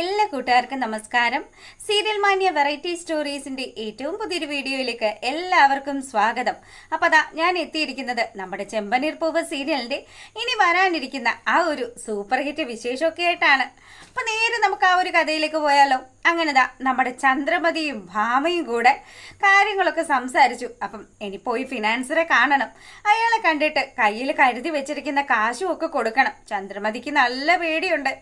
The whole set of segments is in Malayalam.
എല്ലാ കൂട്ടുകാർക്കും നമസ്കാരം. സീരിയൽ മാന്യ വെറൈറ്റി സ്റ്റോറീസിന്റെ ഏറ്റവും പുതിയൊരു വീഡിയോയിലേക്ക് എല്ലാവർക്കും സ്വാഗതം. അപ്പൊ അതാ ഞാൻ എത്തിയിരിക്കുന്നത് നമ്മുടെ ചെമ്പനീർ പൂവ് സീരിയലിന്റെ ഇനി വരാനിരിക്കുന്ന ആ ഒരു സൂപ്പർ ഹിറ്റ് വിശേഷമൊക്കെ ആയിട്ടാണ്. അപ്പൊ നേരെ നമുക്ക് ആ ഒരു കഥയിലേക്ക് പോയാലോ? അങ്ങനെതാ നമ്മുടെ ചന്ദ്രമതിയും ഭാമയും കൂടെ കാര്യങ്ങളൊക്കെ സംസാരിച്ചു. അപ്പം ഇനി പോയി ഫിനാൻസറെ കാണണം. അയാളെ കണ്ടിട്ട് കയ്യിൽ കരുതി വെച്ചിരിക്കുന്ന കാശും ഒക്കെ കൊടുക്കണം. ചന്ദ്രമതിക്ക് നല്ല പേടിയുണ്ട്.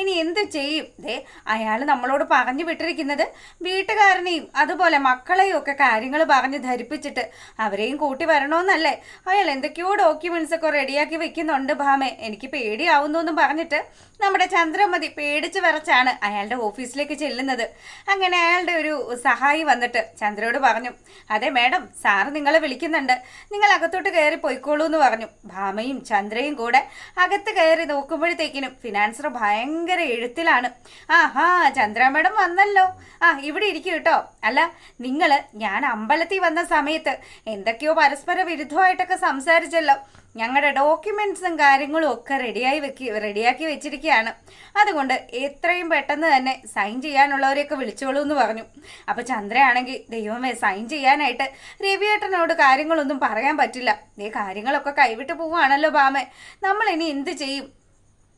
ഇനി എന്ത് ചെയ്യും? ദേ അയാൾ നമ്മളോട് പറഞ്ഞു വിട്ടിരിക്കുന്നത് വീട്ടുകാരനെയും അതുപോലെ മക്കളെയും ഒക്കെ കാര്യങ്ങൾ പറഞ്ഞ് ധരിപ്പിച്ചിട്ട് അവരെയും കൂട്ടി വരണമെന്നല്ലേ? അയാൾ എന്തൊക്കെയോ ഡോക്യുമെന്റ്സ് ഒക്കെ റെഡിയാക്കി വെക്കുന്നുണ്ട് ഭാമെ. എനിക്ക് പേടിയാവുന്നു എന്ന് പറഞ്ഞിട്ട് നമ്മുടെ ചന്ദ്രമതി പേടിച്ച് വരച്ചാണ് അയാളുടെ ഓഫീസിലേക്ക് ചെല്ലുന്നത്. അങ്ങനെ അയാളുടെ ഒരു സഹായി വന്നിട്ട് ചന്ദ്രയോട് പറഞ്ഞു അതെ മേഡം സാറ് നിങ്ങളെ വിളിക്കുന്നുണ്ട്. നിങ്ങൾ അകത്തോട്ട് കയറി പോയിക്കോളൂ എന്ന് പറഞ്ഞു. ഭാമയും ചന്ദ്രയും കൂടെ അകത്ത് കയറി നോക്കുമ്പോഴത്തേക്കിനും ഫിനാൻസർ ഭയങ്കര എഴുത്തിലാണ്. ആഹാ ചന്ദ്ര മേഡം വന്നല്ലോ. ആ ഇവിടെ ഇരിക്കും കേട്ടോ അല്ല നിങ്ങൾ ഞാൻ അമ്പലത്തിൽ വന്ന സമയത്ത് എന്തൊക്കെയോ പരസ്പര വിരുദ്ധമായിട്ടൊക്കെ സംസാരിച്ചല്ലോ. ഞങ്ങളുടെ ഡോക്യുമെന്റ്സും കാര്യങ്ങളും ഒക്കെ റെഡിയായി വെക്കി റെഡിയാക്കി വെച്ചിരിക്കുകയാണ് അതുകൊണ്ട് എത്രയും പെട്ടെന്ന് തന്നെ സൈൻ ചെയ്യാനുള്ളവരെയൊക്കെ വിളിച്ചോളൂ എന്ന് പറഞ്ഞു. അപ്പോൾ ചന്ദ്രയാണെങ്കിൽ ദൈവമേ സൈൻ ചെയ്യാനായിട്ട് രവിയേട്ടനോട് കാര്യങ്ങളൊന്നും പറയാൻ പറ്റില്ല. ഈ കാര്യങ്ങളൊക്കെ കൈവിട്ട് പോവുകയാണല്ലോ ബാമേ. നമ്മൾ ഇനി എന്ത് ചെയ്യും?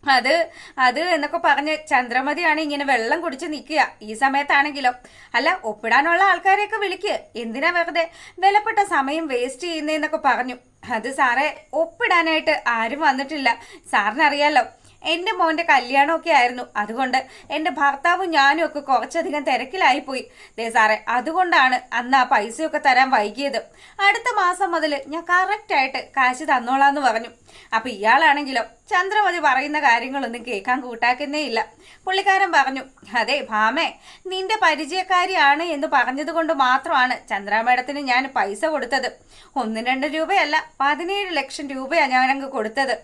അത് അത് എന്നൊക്കെ പറഞ്ഞ് ചന്ദ്രമതിയാണ് ഇങ്ങനെ വെള്ളം കുടിച്ച് നിൽക്കുക ഈ സമയത്താണെങ്കിലോ. അല്ല ഒപ്പിടാനുള്ള ആൾക്കാരെയൊക്കെ വിളിക്കുക എന്തിനാ വെറുതെ വിലപ്പെട്ട സമയം വേസ്റ്റ് ചെയ്യുന്നതെന്നൊക്കെ പറഞ്ഞു. അത് സാറേ ഒപ്പിടാനായിട്ട് ആരും വന്നിട്ടില്ല. സാറിനറിയാലോ എന്റെ മോന്റെ കല്യാണമൊക്കെ ആയിരുന്നു. അതുകൊണ്ട് എന്റെ ഭർത്താവും ഞാനും ഒക്കെ കുറച്ചധികം തിരക്കിലായിപ്പോയി. ദേ സാറേ അതുകൊണ്ടാണ് അന്ന് ആ പൈസയൊക്കെ തരാൻ വൈകിയത്. അടുത്ത മാസം മുതൽ ഞാൻ കറക്റ്റായിട്ട് കാശ് തന്നോളാന്ന് പറഞ്ഞു. അപ്പം ഇയാളാണെങ്കിലോ ചന്ദ്രമതി പറയുന്ന കാര്യങ്ങളൊന്നും കേൾക്കാൻ കൂട്ടാക്കുന്നേ ഇല്ല. പുള്ളിക്കാരൻ പറഞ്ഞു അതെ ഭാമേ നിന്റെ പരിചയക്കാരിയാണ് എന്ന് പറഞ്ഞത് കൊണ്ട് മാത്രമാണ് ചന്ദ്ര മേഡത്തിന് ഞാൻ പൈസ കൊടുത്തത്. ഒന്നും രണ്ട് രൂപയല്ല പതിനേഴ് ലക്ഷം രൂപയാണ് ഞാനങ്ങ് കൊടുത്തത്.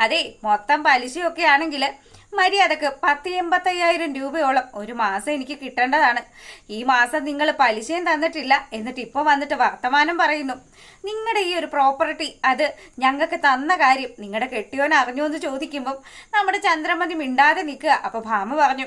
അതെ മൊത്തം പലിശയൊക്കെ ആണെങ്കിൽ മര്യാദയ്ക്ക് പത്ത് എൺപത്തയ്യായിരം രൂപയോളം ഒരു മാസം എനിക്ക് കിട്ടേണ്ടതാണ്. ഈ മാസം നിങ്ങൾ പലിശയും തന്നിട്ടില്ല എന്നിട്ട് ഇപ്പോൾ വന്നിട്ട് വർത്തമാനം പറയുന്നു. നിങ്ങളുടെ ഈ ഒരു പ്രോപ്പർട്ടി അത് ഞങ്ങൾക്ക് തന്ന കാര്യം നിങ്ങളുടെ കെട്ടിയോൻ അറിഞ്ഞു എന്ന് ചോദിക്കുമ്പം നമ്മുടെ ചന്ദ്രമതി മിണ്ടാതെ നിൽക്കുക. അപ്പോൾ ഭാമ പറഞ്ഞു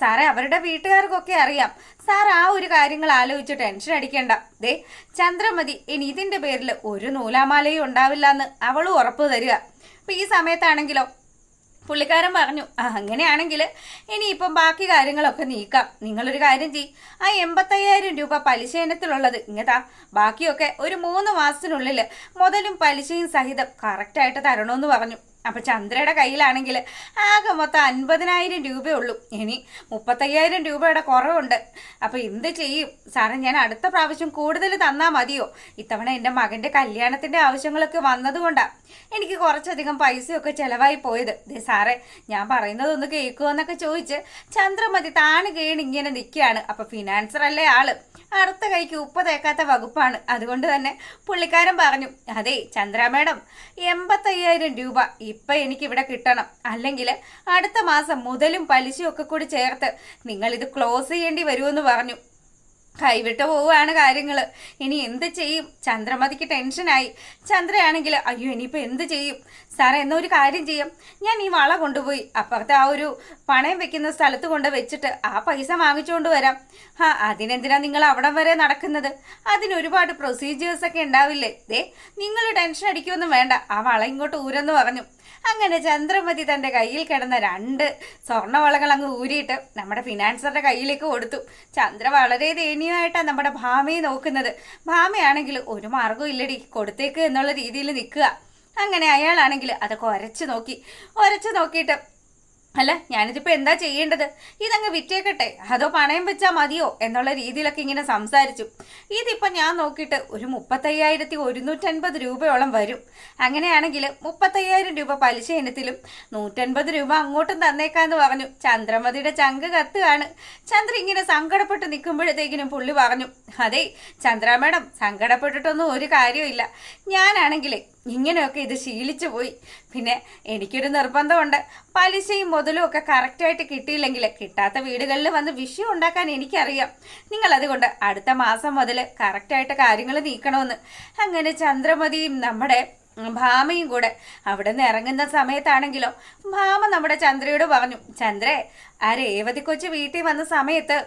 സാറേ അവരുടെ വീട്ടുകാർക്കൊക്കെ അറിയാം. സാർ ആ ഒരു കാര്യങ്ങൾ ആലോചിച്ച് ടെൻഷൻ അടിക്കേണ്ട. ദേ ചന്ദ്രമതി ഇനി ഇതിന്റെ പേരിൽ ഒരു നൂലാമാലയും ഉണ്ടാവില്ല എന്ന് അവളും ഉറപ്പ് തരിക. അപ്പം ഈ സമയത്താണെങ്കിലോ പുള്ളിക്കാരൻ പറഞ്ഞു "ആ, അങ്ങനെയാണെങ്കിൽ ഇനിയിപ്പം ബാക്കി കാര്യങ്ങളൊക്കെ നീക്കാം. നിങ്ങളൊരു കാര്യം ചെയ് ആ എൺപത്തയ്യായിരം രൂപ പലിശ ഇനത്തിലുള്ളത് ഇങ്ങതാ. ബാക്കിയൊക്കെ ഒരു മൂന്ന് മാസത്തിനുള്ളിൽ മുതലും പലിശയും സഹിതം കറക്റ്റായിട്ട് തരണമെന്ന് പറഞ്ഞു. അപ്പം ചന്ദ്രയുടെ കയ്യിലാണെങ്കിൽ ആകെ മൊത്തം അൻപതിനായിരം രൂപയുള്ളൂ ഇനി മുപ്പത്തയ്യായിരം രൂപയുടെ കുറവുണ്ട്. അപ്പം എന്ത് ചെയ്യും? സാറേ ഞാൻ അടുത്ത പ്രാവശ്യം കൂടുതൽ തന്നാൽ മതിയോ? ഇത്തവണ എന്റെ മകന്റെ കല്യാണത്തിന്റെ ആവശ്യങ്ങളൊക്കെ വന്നതുകൊണ്ടാണ് എനിക്ക് കുറച്ചധികം പൈസയൊക്കെ ചിലവായി പോയത്. ദേ സാറേ ഞാൻ പറയുന്നതൊന്ന് കേൾക്കുമോ എന്നൊക്കെ ചോദിച്ച് ചന്ദ്രമതി താണ് കേണ് ഇങ്ങനെ നിൽക്കുകയാണ് അപ്പോൾ ഫിനാൻസർ അല്ലേ ആൾ? അടുത്ത കൈക്ക് ഉപ്പ് തേക്കാത്ത വകുപ്പാണ്. അതുകൊണ്ട് തന്നെ പുള്ളിക്കാരൻ പറഞ്ഞു അതെ ചന്ദ്ര മേഡം എൺപത്തയ്യായിരം രൂപ ഇപ്പം എനിക്കിവിടെ കിട്ടണം. അല്ലെങ്കിൽ അടുത്ത മാസം മുതലും പലിശയും ഒക്കെ കൂടി ചേർത്ത് നിങ്ങൾ ഇത് ക്ലോസ് ചെയ്യേണ്ടി വരുമെന്ന് പറഞ്ഞു. കൈവിട്ട് പോവുകയാണ് കാര്യങ്ങൾ ഇനി എന്ത് ചെയ്യും? ചന്ദ്രമതിക്ക് ടെൻഷനായി. ചന്ദ്രയാണെങ്കിൽ അയ്യോ ഇനിയിപ്പോൾ എന്ത് ചെയ്യും? സാറേ എന്നൊരു കാര്യം ചെയ്യും. ഞാൻ ഈ വള കൊണ്ടുപോയി അപ്പുറത്തെ ആ ഒരു പണയം വെക്കുന്ന സ്ഥലത്ത് കൊണ്ട് വെച്ചിട്ട് ആ പൈസ വാങ്ങിച്ചുകൊണ്ട് വരാം. ആ അതിനെന്തിനാ നിങ്ങൾ അവിടം വരെ നടക്കുന്നത്? അതിന് ഒരുപാട് പ്രൊസീജിയേഴ്സൊക്കെ ഉണ്ടാവില്ലേ? ദേ നിങ്ങൾ ടെൻഷൻ അടിക്കുമൊന്നും വേണ്ട. ആ വള ഇങ്ങോട്ട് ഊരെന്ന് പറഞ്ഞു. അങ്ങനെ ചന്ദ്രമതി തന്റെ കയ്യിൽ കിടന്ന രണ്ട് സ്വർണവളകൾ അങ്ങ് ഊരിയിട്ട് നമ്മുടെ ഫിനാൻസറുടെ കയ്യിലേക്ക് കൊടുത്തു. ചന്ദ്ര വളരെ ദയനീയമായിട്ടാണ് നമ്മുടെ ഭാമയെ നോക്കുന്നത്. ഭാമയാണെങ്കിൽ ഒരു മാർഗവും ഇല്ലടി കൊടുത്തേക്ക് എന്നുള്ള രീതിയിൽ നിൽക്കുക. അങ്ങനെ അയാളാണെങ്കിൽ അതൊക്കെ ഒരച്ച് നോക്കി. ഒരച്ച് നോക്കിയിട്ട് അല്ല ഞാനിതിപ്പോൾ എന്താ ചെയ്യേണ്ടത്? ഇതങ്ങ് വിറ്റേക്കട്ടെ. അതോ പണയം വെച്ചാൽ മതിയോ എന്നുള്ള രീതിയിലൊക്കെ ഇങ്ങനെ സംസാരിച്ചു. ഇതിപ്പോ ഞാൻ നോക്കിയിട്ട് ഒരു മുപ്പത്തയ്യായിരത്തി ഒരുന്നൂറ്റൻപത് രൂപയോളം വരും. അങ്ങനെയാണെങ്കിൽ മുപ്പത്തയ്യായിരം രൂപ പലിശ ഇനത്തിലും നൂറ്റൻപത് രൂപ അങ്ങോട്ടും തന്നേക്കാന്ന് പറഞ്ഞു. ചന്ദ്രമതിയുടെ ചങ്ക് കത്തുകയാണ്. ചന്ദ്ര ഇങ്ങനെ സങ്കടപ്പെട്ട് നിൽക്കുമ്പോഴത്തേക്കിനും പുള്ളി പറഞ്ഞു അതെ ചന്ദ്ര മേഡം സങ്കടപ്പെട്ടിട്ടൊന്നും ഒരു കാര്യമില്ല ഞാനാണെങ്കിൽ ഇങ്ങനെയൊക്കെ ഇത് ശീലിച്ചു പോയി. പിന്നെ എനിക്കൊരു നിർബന്ധമുണ്ട്. പലിശയും മുതലും ഒക്കെ കറക്റ്റായിട്ട് കിട്ടിയില്ലെങ്കിൽ കിട്ടാത്ത വീടുകളിൽ വന്ന് വിഷയം ഉണ്ടാക്കാൻ എനിക്കറിയാം. നിങ്ങൾ അതുകൊണ്ട് അടുത്ത മാസം മുതൽ കറക്റ്റായിട്ട് കാര്യങ്ങൾ നീക്കണമെന്ന്. അങ്ങനെ ചന്ദ്രമതിയും നമ്മുടെ ഭാമയും കൂടെ അവിടെ നിന്ന് ഇറങ്ങുന്ന സമയത്താണെങ്കിലോ ഭാമ നമ്മുടെ ചന്ദ്രയോട് പറഞ്ഞു ചന്ദ്രേ ആ രേവതി കൊച്ചു വീട്ടിൽ വന്ന സമയത്ത്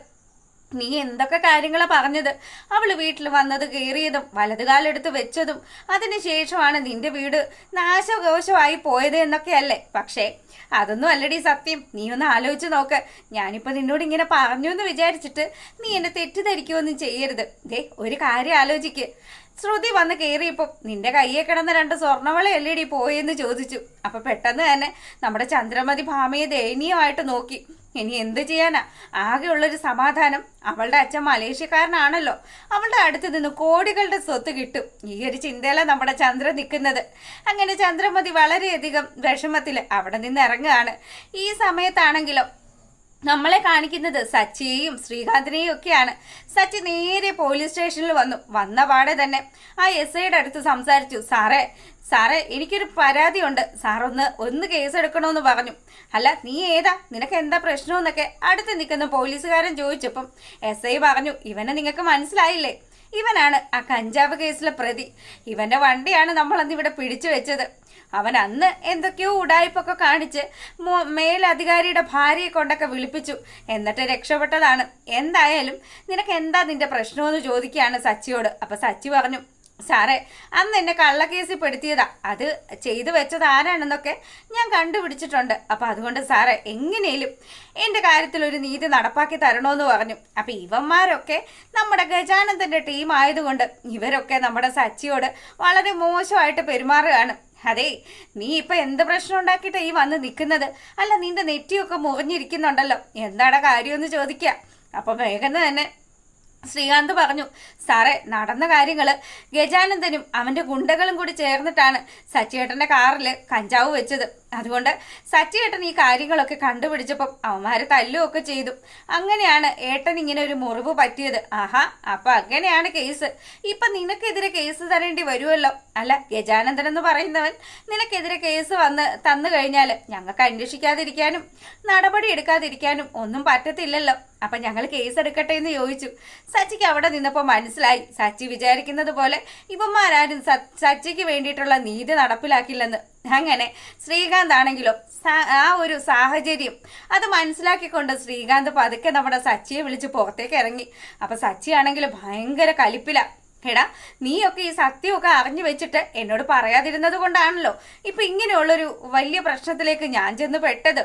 നീ എന്തൊക്കെ കാര്യങ്ങളാ പറഞ്ഞത്? അവൾ വീട്ടിൽ വന്നത് കയറിയതും വലതുകാലെടുത്ത് വെച്ചതും അതിനുശേഷമാണ് നിന്റെ വീട് നാശകോശമായി പോയത് എന്നൊക്കെയല്ലേ? പക്ഷേ അതൊന്നും അല്ലടി സത്യം. നീ ഒന്ന് ആലോചിച്ച് നോക്ക്. ഞാനിപ്പോൾ നിന്നോട് ഇങ്ങനെ പറഞ്ഞു എന്ന് വിചാരിച്ചിട്ട് നീ എന്നെ തെറ്റിദ്ധരിക്കുമൊന്നും ചെയ്യരുത്. ദേ ഒരു കാര്യം ആലോചിക്ക്. ശ്രുതി വന്ന് കയറിയപ്പോൾ നിന്റെ കയ്യെ കിടന്ന രണ്ട് സ്വർണവളയല്ലേടി പോയെന്ന് ചോദിച്ചു. അപ്പൊ പെട്ടെന്ന് തന്നെ നമ്മുടെ ചന്ദ്രമതി ഭാമയെ ദയനീയമായിട്ട് നോക്കി. ഇനി എന്ത് ചെയ്യാനാ? ആകെയുള്ളൊരു സമാധാനം അവളുടെ അച്ഛൻ മലേഷ്യക്കാരനാണല്ലോ. അവളുടെ അടുത്ത് നിന്ന് കോടികളുടെ സ്വത്ത് കിട്ടും. ഈ ഒരു ചിന്തയിലാണ് നമ്മുടെ ചന്ദ്രൻ നിൽക്കുന്നത്. അങ്ങനെ ചന്ദ്രമതി വളരെയധികം വിഷമത്തിൽ അവിടെ നിന്ന് ഇറങ്ങുകയാണ്. ഈ സമയത്താണെങ്കിലോ നമ്മളെ കാണിക്കുന്നത് സച്ചിയെയും ശ്രീകാന്തിനെയും ഒക്കെയാണ്. സച്ചി നേരെ പോലീസ് സ്റ്റേഷനിൽ വന്നു. വന്ന പാടെ തന്നെ ആ എസ് ഐയുടെ അടുത്ത് സംസാരിച്ചു. സാറേ സാറേ എനിക്കൊരു പരാതിയുണ്ട്. സാർ ഒന്ന് ഒന്ന് കേസ് എടുക്കണമെന്ന് പറഞ്ഞു. അല്ല നീ ഏതാ? നിനക്ക് എന്താ പ്രശ്നമെന്നൊക്കെ? അടുത്ത് നിൽക്കുന്ന പോലീസുകാരൻ ചോദിച്ചപ്പം എസ് ഐ പറഞ്ഞു ഇവനെ നിങ്ങൾക്ക് മനസ്സിലായില്ലേ? ഇവനാണ് ആ കഞ്ചാവ് കേസിലെ പ്രതി. ഇവന്റെ വണ്ടിയാണ് നമ്മൾ അന്ന് ഇവിടെ പിടിച്ചു വെച്ചത്. അവൻ അന്ന് എന്തൊക്കെയോ ഉടായ്പൊക്കെ കാണിച്ച് മേലധികാരിയുടെ ഭാര്യയെ കൊണ്ടൊക്കെ വിളിപ്പിച്ചു. എന്നിട്ട് രക്ഷപ്പെട്ടതാണ്. എന്തായാലും നിനക്ക് എന്താ നിന്റെ പ്രശ്നമെന്ന് ചോദിക്കുകയാണ് സച്ചിയോട്. അപ്പൊ സച്ചി പറഞ്ഞു സാറേ അന്ന് എന്നെ കള്ളക്കേസിൽ പെടുത്തിയതാ. അത് ചെയ്തു വെച്ചത് ആരാണെന്നൊക്കെ ഞാൻ കണ്ടുപിടിച്ചിട്ടുണ്ട്. അപ്പൊ അതുകൊണ്ട് സാറേ എങ്ങനെയും എന്റെ കാര്യത്തിൽ ഒരു നീതി നടപ്പാക്കി തരണമെന്ന് പറഞ്ഞു. അപ്പൊ ഇവന്മാരൊക്കെ നമ്മുടെ ഗജാനന്ദന്റെ ടീം ആയതുകൊണ്ട് ഇവരൊക്കെ നമ്മുടെ സച്ചിയോട് വളരെ മോശമായിട്ട് പെരുമാറുകയാണ്. അതെ നീ ഇപ്പൊ എന്ത് പ്രശ്നം ഉണ്ടാക്കിയിട്ടാ ഈ വന്ന് നിൽക്കുന്നത്? അല്ല നിന്റെ നെറ്റിയൊക്കെ മുറിഞ്ഞിരിക്കുന്നുണ്ടല്ലോ. എന്താണ് കാര്യമെന്ന് ചോദിക്കുക അപ്പൊ വേഗം തന്നെ ശ്രീകാന്ത് പറഞ്ഞു സാറേ നടന്ന കാര്യങ്ങൾ ഗജാനന്ദനും അവന്റെ ഗുണ്ടകളും കൂടി ചേർന്നിട്ടാണ് സച്ചിയേട്ടന്റെ കാറിൽ കഞ്ചാവ് വെച്ചത്. അതുകൊണ്ട് സച്ചി സച്ചിയേട്ടൻ ഈ കാര്യങ്ങളൊക്കെ കണ്ടുപിടിച്ചപ്പം അവന്മാരെ തല്ലുമൊക്കെ ചെയ്തു. അങ്ങനെയാണ് ഏട്ടൻ ഇങ്ങനെ ഒരു മുറിവ് പറ്റിയത്. ആഹാ അപ്പൊ അങ്ങനെയാണ് കേസ്. ഇപ്പൊ നിനക്കെതിരെ കേസ് തരേണ്ടി വരുമല്ലോ അല്ല ഗജാനന്ദൻ എന്ന് പറയുന്നവൻ നിനക്കെതിരെ കേസ് വന്ന് തന്നു കഴിഞ്ഞാൽ ഞങ്ങൾക്ക് അന്വേഷിക്കാതിരിക്കാനും നടപടി എടുക്കാതിരിക്കാനും ഒന്നും പറ്റത്തില്ലല്ലോ. അപ്പൊ ഞങ്ങൾ കേസ് എടുക്കട്ടെ എന്ന് ചോദിച്ചു. സച്ചിക്ക് അവിടെ നിന്നപ്പോൾ മനസ്സിലായി. സച്ചി വിചാരിക്കുന്നത് പോലെ ഇവന്മാരാരും സച്ചിക്ക് വേണ്ടിയിട്ടുള്ള നീതി നടപ്പിലാക്കില്ലെന്ന്. അങ്ങനെ ശ്രീകാന്ത് ആണെങ്കിലും ആ ഒരു സാഹചര്യം അത് മനസ്സിലാക്കിക്കൊണ്ട് ശ്രീകാന്ത് പതുക്കെ നമ്മുടെ സച്ചിയെ വിളിച്ച് പുറത്തേക്ക് ഇറങ്ങി. അപ്പൊ സച്ചി ആണെങ്കിൽ ഭയങ്കര കലിപ്പില. എടാ നീയൊക്കെ ഈ സത്യമൊക്കെ അറിഞ്ഞു വെച്ചിട്ട് എന്നോട് പറയാതിരുന്നത് കൊണ്ടാണല്ലോ ഇപ്പൊ ഇങ്ങനെയുള്ളൊരു വലിയ പ്രശ്നത്തിലേക്ക് ഞാൻ ചെന്ന് പെട്ടത്.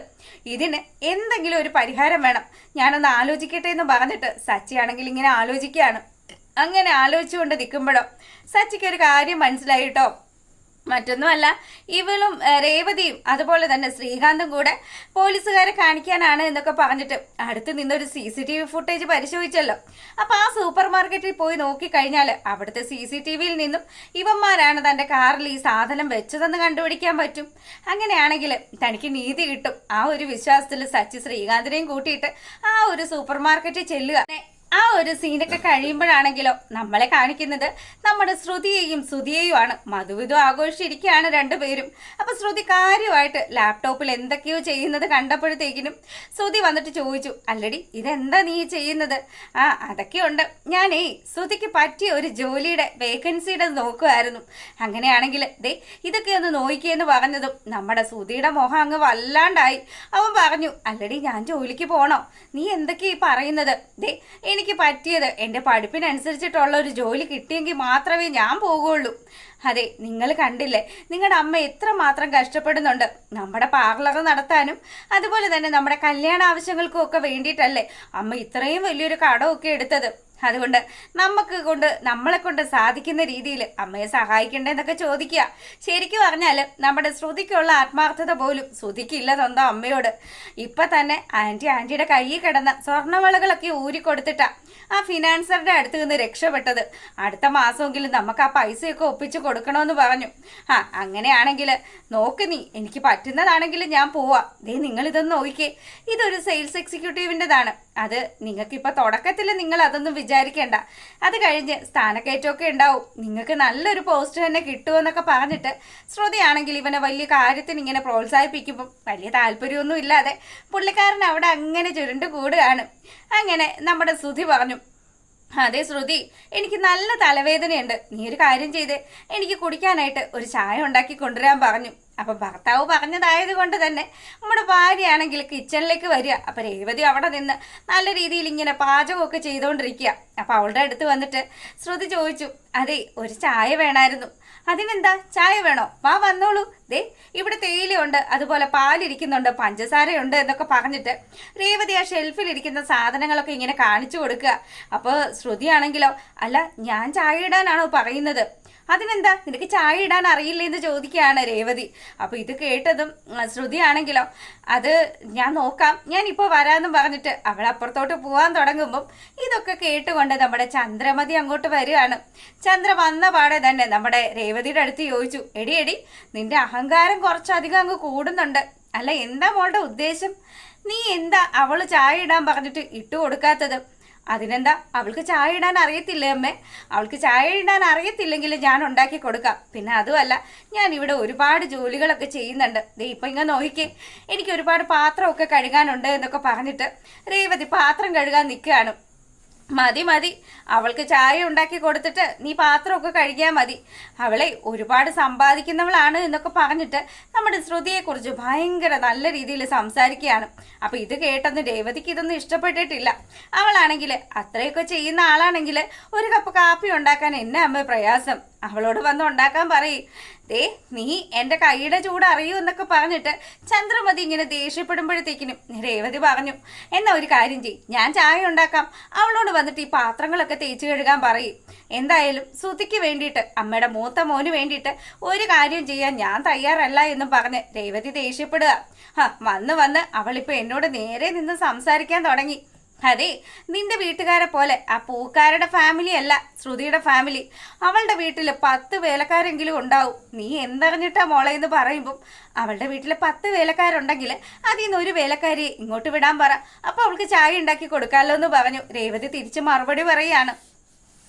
ഇതിന് എന്തെങ്കിലും ഒരു പരിഹാരം വേണം. ഞാനൊന്ന് ആലോചിക്കട്ടെ എന്ന് പറഞ്ഞിട്ട് സച്ചി ആണെങ്കിൽ ഇങ്ങനെ ആലോചിക്കുകയാണ്. അങ്ങനെ ആലോചിച്ചുകൊണ്ട് നിൽക്കുമ്പോഴോ സച്ചിക്ക് ഒരു കാര്യം മനസ്സിലായി കേട്ടോ. മറ്റൊന്നുമല്ല ഇവളും രേവതിയും അതുപോലെ തന്നെ ശ്രീകാന്തും കൂടെ പോലീസുകാരെ കാണിക്കാനാണ് എന്നൊക്കെ പറഞ്ഞിട്ട് അടുത്ത് നിന്നൊരു C C T V footage പരിശോധിച്ചല്ലോ. അപ്പൊ ആ സൂപ്പർ മാർക്കറ്റിൽ പോയി നോക്കിക്കഴിഞ്ഞാൽ അവിടുത്തെ സി സി ടി വിയിൽ നിന്നും ഇവന്മാരാണ് തന്റെ കാറിൽ ഈ സാധനം വെച്ചതെന്ന് കണ്ടുപിടിക്കാൻ പറ്റും. അങ്ങനെയാണെങ്കിൽ തനിക്ക് നീതി കിട്ടും. ആ ഒരു വിശ്വാസത്തിൽ സച്ചി ശ്രീകാന്തിനെയും കൂട്ടിയിട്ട് ആ ഒരു സൂപ്പർ മാർക്കറ്റിൽ ചെല്ലുക. ആ ഒരു സീനൊക്കെ കഴിയുമ്പോഴാണെങ്കിലോ നമ്മളെ കാണിക്കുന്നത് നമ്മുടെ ശ്രുതിയെയും സുതിയെയുമാണ് മധുവിധു ആഘോഷിച്ചിരിക്കുകയാണ് രണ്ടുപേരും. അപ്പൊ ശ്രുതി കാര്യമായിട്ട് ലാപ്ടോപ്പിൽ എന്തൊക്കെയോ ചെയ്യുന്നത് കണ്ടപ്പോഴത്തേക്കിനും ശ്രുതി വന്നിട്ട് ചോദിച്ചു അല്ലടി ഇതെന്താ നീ ചെയ്യുന്നത്? ആ അതൊക്കെയുണ്ട്. ഞാനേ ശ്രുതിക്ക് പറ്റിയ ഒരു ജോലിയുടെ വേക്കൻസിയുടെ നോക്കുമായിരുന്നു അങ്ങനെയാണെങ്കിൽ ദേ ഇതൊക്കെ ഒന്ന് നോക്കിയെന്ന് പറഞ്ഞതും നമ്മുടെ ശ്രുതിയുടെ മുഖം അങ്ങ് വല്ലാണ്ടായി. അവൻ പറഞ്ഞു അല്ലടി ഞാൻ ജോലിക്ക് പോണോ? നീ എന്തൊക്കെയാ പറയുന്നത്? ദേ എനിക്ക് പറ്റിയത് എന്റെ പഠിപ്പിനനുസരിച്ചിട്ടുള്ള ഒരു ജോലി കിട്ടിയെങ്കിൽ മാത്രമേ ഞാൻ പോകുള്ളൂ. അതെ നിങ്ങൾ കണ്ടില്ലേ? നിങ്ങളുടെ അമ്മ എത്ര മാത്രം കഷ്ടപ്പെടുന്നുണ്ട്. നമ്മുടെ പാർലർ നടത്താനും അതുപോലെ തന്നെ നമ്മുടെ കല്യാണ ആവശ്യങ്ങൾക്കും ഒക്കെ വേണ്ടിയിട്ടല്ലേ അമ്മ ഇത്രയും വലിയൊരു കടമൊക്കെ എടുത്തത്. അതുകൊണ്ട് നമുക്ക് കൊണ്ട് നമ്മളെ കൊണ്ട് സാധിക്കുന്ന രീതിയിൽ അമ്മയെ സഹായിക്കണ്ടേന്നൊക്കെ ചോദിക്കുക. ശരിക്കും പറഞ്ഞാൽ നമ്മുടെ ശ്രുതിക്കുള്ള ആത്മാർത്ഥത പോലും ശ്രുതിക്കില്ല സ്വന്തം അമ്മയോട്. ഇപ്പൊ തന്നെ ആന്റി ആന്റിയുടെ കയ്യിൽ കിടന്ന സ്വർണവളകളൊക്കെ ഊരിക്കൊടുത്തിട്ടാ ആ ഫിനാൻസറുടെ അടുത്ത് നിന്ന് രക്ഷപ്പെട്ടത്. അടുത്ത മാസമെങ്കിലും നമുക്ക് ആ പൈസയൊക്കെ ഒപ്പിച്ച് കൊടുക്കണമെന്ന് പറഞ്ഞു. ആ അങ്ങനെയാണെങ്കിൽ നോക്ക് നീ എനിക്ക് പറ്റുന്നതാണെങ്കിൽ ഞാൻ പോവാം. ദേ നിങ്ങൾ ഇതൊന്ന് നോക്കിക്കേ. ഇതൊരു സെയിൽസ് എക്സിക്യൂട്ടീവിന്റെതാണ്. അത് നിങ്ങൾക്കിപ്പോൾ തുടക്കത്തിൽ നിങ്ങൾ അതൊന്നും വിചാരിക്കേണ്ട. അത് കഴിഞ്ഞ് സ്ഥാനക്കയറ്റമൊക്കെ ഉണ്ടാവും. നിങ്ങൾക്ക് നല്ലൊരു പോസ്റ്റ് തന്നെ കിട്ടുമെന്നൊക്കെ പറഞ്ഞിട്ട് ശ്രുതിയാണെങ്കിൽ ഇവനെ വലിയ കാര്യത്തിന് ഇങ്ങനെ പ്രോത്സാഹിപ്പിക്കുമ്പം വലിയ താല്പര്യമൊന്നും ഇല്ലാതെ പുള്ളിക്കാരൻ അവിടെ അങ്ങനെ ചുരുണ്ട് കൂടുകയാണ്. അങ്ങനെ നമ്മുടെ ശ്രുതി പറഞ്ഞു അതെ ശ്രുതി എനിക്ക് നല്ല തലവേദനയുണ്ട്. നീ ഒരു കാര്യം ചെയ്തേ. എനിക്ക് കുടിക്കാനായിട്ട് ഒരു ചായ ഉണ്ടാക്കി കൊണ്ടുവരാൻ പറഞ്ഞു. അപ്പൊ ഭർത്താവ് പറഞ്ഞതായത് കൊണ്ട് തന്നെ നമ്മുടെ ഭാര്യയാണെങ്കിൽ കിച്ചണിലേക്ക് വരിക. അപ്പൊ രേവതി അവിടെ നിന്ന് നല്ല രീതിയിൽ ഇങ്ങനെ പാചകമൊക്കെ ചെയ്തുകൊണ്ടിരിക്കുക അപ്പൊ അവളുടെ അടുത്ത് വന്നിട്ട് ശ്രുതി ചോദിച്ചു അതെ ഒരു ചായ വേണമായിരുന്നു അതിനെന്താ? ചായ വേണോ? വാ വന്നോളൂ. ദേ ഇവിടെ തേയിലയുണ്ട് അതുപോലെ പാലിരിക്കുന്നുണ്ട് പഞ്ചസാരയുണ്ട് എന്നൊക്കെ പറഞ്ഞിട്ട് രേവതി ആ ഷെൽഫിൽ ഇരിക്കുന്ന സാധനങ്ങളൊക്കെ ഇങ്ങനെ കാണിച്ചു കൊടുക്കുക. അപ്പോൾ ശ്രുതിയാണെങ്കിലോ അല്ല ഞാൻ ചായ ഇടാനാണോ പറയുന്നത്? അതിനെന്താ? നിനക്ക് ചായ ഇടാൻ അറിയില്ലേ എന്ന് ചോദിക്കുകയാണ് രേവതി. അപ്പൊ ഇത് കേട്ടതും ശ്രുതിയാണെങ്കിലോ അത് ഞാൻ നോക്കാം. ഞാൻ ഇപ്പോൾ വരാമെന്നും പറഞ്ഞിട്ട് അവൾ അപ്പുറത്തോട്ട് പോകാൻ തുടങ്ങുമ്പം ഇതൊക്കെ കേട്ടുകൊണ്ട് നമ്മുടെ ചന്ദ്രമതി അങ്ങോട്ട് വരികയാണ്. ചന്ദ്ര വന്ന പാടെ തന്നെ നമ്മുടെ രേവതിയുടെ അടുത്ത് ചോദിച്ചു എടി എടി നിന്റെ അഹങ്കാരം കുറച്ചധികം അങ്ങ് കൂടുന്നുണ്ട്. അല്ല എന്താ മോളുടെ ഉദ്ദേശം? നീ എന്താ അവൾ ചായ ഇടാൻ പറഞ്ഞിട്ട് ഇട്ടു കൊടുക്കാത്തത് അതിനെന്താ? അവൾക്ക് ചായ ഇടാൻ അറിയത്തില്ലേ അമ്മേ? അവൾക്ക് ചായ ഇടാൻ അറിയത്തില്ലെങ്കിൽ ഞാൻ ഉണ്ടാക്കി കൊടുക്കാം. പിന്നെ അതുമല്ല ഞാൻ ഇവിടെ ഒരുപാട് ജോലികളൊക്കെ ചെയ്യുന്നുണ്ട്. ദേ ഇപ്പം ഇങ്ങനെ നോക്കിക്കേ. എനിക്ക് ഒരുപാട് പാത്രമൊക്കെ കഴുകാനുണ്ട് എന്നൊക്കെ പറഞ്ഞിട്ട് രേവതി പാത്രം കഴുകാൻ നിൽക്കുകയാണ്. മതി മതി. അവൾക്ക് ചായ ഉണ്ടാക്കി കൊടുത്തിട്ട് നീ പാത്രമൊക്കെ കഴുകിയാൽ മതി. അവളെ ഒരുപാട് സമ്പാദിക്കുന്നവളാണ് എന്നൊക്കെ പറഞ്ഞിട്ട് നമ്മുടെ ശ്രുതിയെക്കുറിച്ച് ഭയങ്കര നല്ല രീതിയിൽ സംസാരിക്കുകയാണ്. അപ്പം ഇത് കേട്ടെന്ന് രേവതിക്ക് ഇതൊന്നും ഇഷ്ടപ്പെട്ടിട്ടില്ല. അവളാണെങ്കിൽ അത്രയൊക്കെ ചെയ്യുന്ന ആളാണെങ്കിൽ ഒരു കപ്പ് കാപ്പി ഉണ്ടാക്കാൻ എന്നെ അമ്മ പ്രയാസം. അവളോട് വന്ന് ഉണ്ടാക്കാൻ പറയും. ദേ നീ എന്റെ കൈയുടെ ചൂട് അറിയൂ എന്നൊക്കെ പറഞ്ഞിട്ട് ചന്ദ്രമതി ഇങ്ങനെ ദേഷ്യപ്പെടുമ്പോഴത്തേക്കിനും രേവതി പറഞ്ഞു എന്നാ ഒരു കാര്യം ചെയ്യും ഞാൻ ചായ ഉണ്ടാക്കാം. അവളോട് വന്നിട്ട് ഈ പാത്രങ്ങളൊക്കെ തേച്ച് കഴുകാൻ പറയും. എന്തായാലും സുതിക്ക് വേണ്ടിയിട്ട് അമ്മയുടെ മൂത്ത മോന് വേണ്ടിയിട്ട് ഒരു കാര്യം ചെയ്യാൻ ഞാൻ തയ്യാറല്ല എന്ന് പറഞ്ഞ് രേവതി ദേഷ്യപ്പെടുക. ഹ വന്ന് വന്ന് അവളിപ്പോൾ എന്നോട് നേരെ നിന്ന് സംസാരിക്കാൻ തുടങ്ങി. അതെ നിന്റെ വീട്ടുകാരെ പോലെ ആ പൂക്കാരുടെ ഫാമിലി അല്ല ശ്രുതിയുടെ ഫാമിലി അവളുടെ വീട്ടിൽ പത്ത് വേലക്കാരെങ്കിലും ഉണ്ടാവും. നീ എന്തറിഞ്ഞിട്ടാ മോളെ എന്ന് പറയുമ്പം അവളുടെ വീട്ടിൽ പത്ത് വേലക്കാരുണ്ടെങ്കിൽ അതിൽ നിന്ന് ഒരു വേലക്കാരിയെ ഇങ്ങോട്ട് വിടാൻ പറ. അപ്പൊ അവൾക്ക് ചായ ഉണ്ടാക്കി കൊടുക്കാമല്ലോ എന്ന് പറഞ്ഞു. രേവതി തിരിച്ച് മറുപടി പറയാണ്.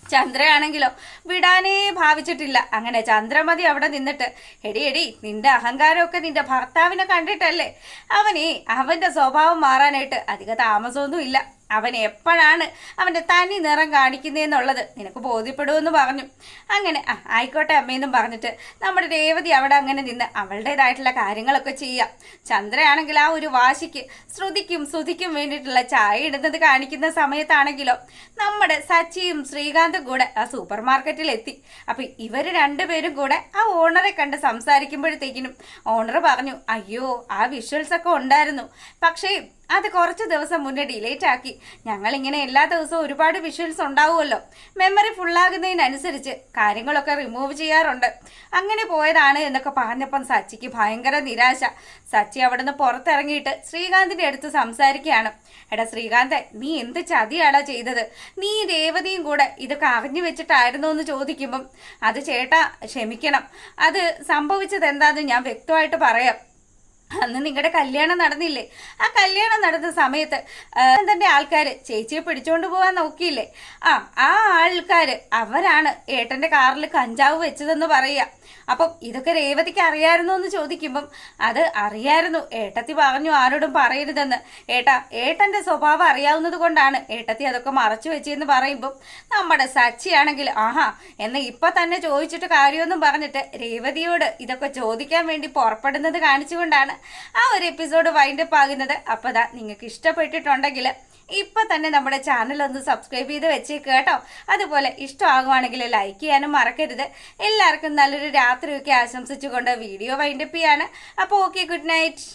ചന്ദ്രയാണെങ്കിലോ വിടാനേ ഭാവിച്ചിട്ടില്ല. അങ്ങനെ ചന്ദ്രമതി അവിടെ നിന്നിട്ട് എടി എടി നിന്റെ അഹങ്കാരമൊക്കെ നിന്റെ ഭർത്താവിനെ കണ്ടിട്ടല്ലേ? അവനേ അവന്റെ സ്വഭാവം മാറാനായിട്ട് അധിക താമസമൊന്നും ഇല്ല അവൻ എപ്പോഴാണ് അവന്റെ തനി നിറം കാണിക്കുന്നതെന്നുള്ളത് നിനക്ക് ബോധ്യപ്പെടുമെന്ന് പറഞ്ഞു. അങ്ങനെ ആ ആയിക്കോട്ടെ അമ്മയെന്നും പറഞ്ഞിട്ട് നമ്മുടെ രേവതി അവിടെ അങ്ങനെ നിന്ന് അവളുടേതായിട്ടുള്ള കാര്യങ്ങളൊക്കെ ചെയ്യാം. ചന്ദ്രയാണെങ്കിൽ ആ ഒരു വാശിക്ക് ശ്രുതിക്കും ശ്രുതിക്കും വേണ്ടിയിട്ടുള്ള ചായ ഇടുന്നത് കാണിക്കുന്ന സമയത്താണെങ്കിലോ നമ്മുടെ സച്ചിയും ശ്രീകാന്തും കൂടെ ആ സൂപ്പർ മാർക്കറ്റിൽ എത്തി. അപ്പം ഇവർ രണ്ടുപേരും കൂടെ ആ ഓണറെ കണ്ട് സംസാരിക്കുമ്പോഴത്തേക്കിനും ഓണർ പറഞ്ഞു അയ്യോ ആ വിഷ്വൽസ് ഒക്കെ ഉണ്ടായിരുന്നു. പക്ഷേ അത് കുറച്ച് ദിവസം മുന്നേ ഡിലേറ്റ് ആക്കി. ഞങ്ങൾ ഇങ്ങനെ എല്ലാ ദിവസവും ഒരുപാട് വിഷ്വൽസ് ഉണ്ടാവുമല്ലോ. മെമ്മറി ഫുള്ളാകുന്നതിനനുസരിച്ച് കാര്യങ്ങളൊക്കെ റിമൂവ് ചെയ്യാറുണ്ട്. അങ്ങനെ പോയതാണ് എന്നൊക്കെ പറഞ്ഞപ്പം സച്ചിക്ക് ഭയങ്കര നിരാശ. സച്ചി അവിടുന്ന് പുറത്തിറങ്ങിയിട്ട് ശ്രീകാന്തിന്റെ അടുത്ത് സംസാരിക്കുകയാണ്. എടാ ശ്രീകാന്ത് നീ എന്ത് ചതിയാടാ ചെയ്തത്? നീ രേവതിയും കൂടെ ഇതൊക്കെ അറിഞ്ഞു വെച്ചിട്ടായിരുന്നു എന്ന് ചോദിക്കുമ്പം അത് ചേട്ടാ ക്ഷമിക്കണം. അത് സംഭവിച്ചത് എന്താണെന്ന് ഞാൻ വ്യക്തമായിട്ട് പറയാം. അന്ന് നിങ്ങളുടെ കല്യാണം നടന്നില്ലേ? ആ കല്യാണം നടന്ന സമയത്ത് തന്റെ ആൾക്കാർ ചേച്ചിയെ പിടിച്ചോണ്ട് പോകാൻ നോക്കിയില്ലേ? ആ ആ ആൾക്കാർ അവരാണ് ഏട്ടന്റെ കാറിൽ കഞ്ചാവ് വെച്ചതെന്ന് പറയുക. അപ്പം ഇതൊക്കെ രേവതിക്ക് അറിയായിരുന്നു എന്ന് ചോദിക്കുമ്പം അത് അറിയായിരുന്നു. ഏട്ടത്തി പറഞ്ഞു ആരോടും പറയരുതെന്ന്. ഏട്ടാ ഏട്ടന്റെ സ്വഭാവം അറിയാവുന്നത് കൊണ്ടാണ് ഏട്ടത്തി അതൊക്കെ മറച്ചു വെച്ചെന്ന് പറയുമ്പം നമ്മുടെ സച്ചിയാണെങ്കിൽ ആഹാ എന്ന് ഇപ്പൊ തന്നെ ചോദിച്ചിട്ട് കാര്യമൊന്നും പറഞ്ഞിട്ട് രേവതിയോട് ഇതൊക്കെ ചോദിക്കാൻ വേണ്ടി പുറപ്പെടുന്നത് കാണിച്ചുകൊണ്ടാണ് ആ ഒരു എപ്പിസോഡ് വൈൻഡപ്പ് ആകുന്നത്. അപ്പോൾ അതാ നിങ്ങൾക്ക് ഇഷ്ടപ്പെട്ടിട്ടുണ്ടെങ്കിൽ ഇപ്പം തന്നെ നമ്മുടെ ചാനൽ ഒന്ന് സബ്സ്ക്രൈബ് ചെയ്ത് വെച്ചേക്ക് കേട്ടോ. അതുപോലെ ഇഷ്ടമാകുവാണെങ്കിൽ ലൈക്ക് ചെയ്യാനും മറക്കരുത്. എല്ലാവർക്കും നല്ലൊരു രാത്രിയൊക്കെ ആശംസിച്ചുകൊണ്ട് വീഡിയോ വൈൻഡപ്പ് ചെയ്യാണ്. അപ്പോൾ ഓക്കെ ഗുഡ് നൈറ്റ്